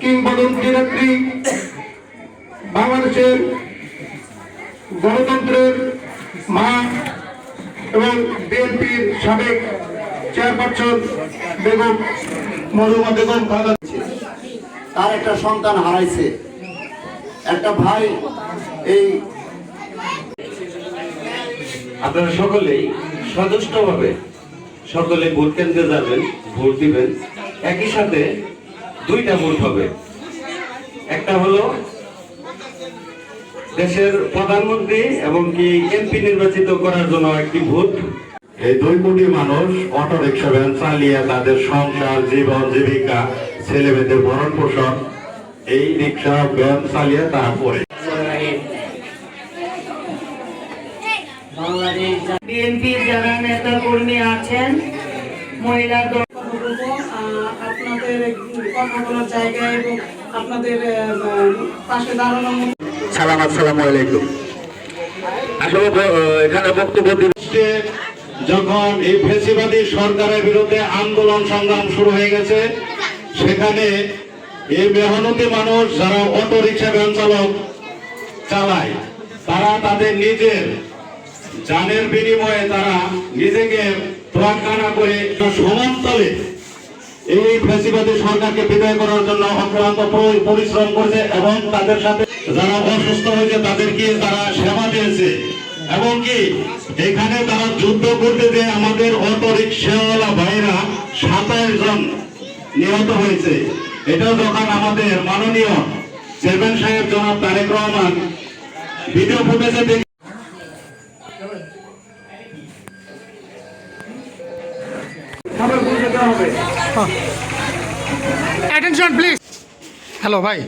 কিংবদন্তি নেত্রী বাংলাদেশের গণতন্ত্রের মা এবং বিএনপির সাবেক চেয়ারপারসন বেগম মরুমা বেগম তার একটা সন্তান হারাইছে। একটা ভাই এই আপনারা সকলেই সদস্যভাবে সকলে ভোট কেন্দ্রে যাবেন ভোট দিবেন। একই সাথে দুইটা ভোট হবে। একটা হলো দেশের প্রধানমন্ত্রী এবং কি এমপি নির্বাচিত করার জন্য একটি ভোট। এই দুই কোটি মানুষ অটো রিক্সা ভ্যান চালিয়ে তাদের সংসার জীবন জীবিকা ছেলে মেয়েদের ভরণ পোষণ এই রিক্সা ভ্যান চালিয়ে তারা করে বিএনপির যারা নেতা কর্মী আছেন মহিলা আপনাদের কথা বলার জায়গা এবং আপনাদের পাশে দাঁড়ানোর মতো। সালাম আসসালামু আলাইকুম। আসলে এখানে বক্তব্য দিচ্ছে যখন এই ফেসিবাদী সরকারের বিরুদ্ধে আন্দোলন সংগ্রাম শুরু হয়ে গেছে সেখানে এই মেহনতি মানুষ যারা অটো রিক্সা ভ্যান চালক চালায় তারা তাদের নিজের জানের বিনিময়ে তারা নিজেকে তোয়াক্কানা করে সমান্তলে এই ফ্যাসিবাদী সরকারকে বিদায় করার জন্য অক্লান্ত পরিশ্রম করেছে এবং তাদের সাথে যারা অসুস্থ হয়েছে, তাদেরকে তারা সেবা দিয়েছে। এবং কি, এখানে তারা যুদ্ধ করতে যে আমাদের অটো রিক্সাওয়ালা ভাইরা সাতাশ জন নিহত হয়েছে। এটা যখন আমাদের মাননীয় চেয়ারম্যান সাহেব জনাব তারেক রহমান ভিডিও ফুটেজে হ্যালো ভাই।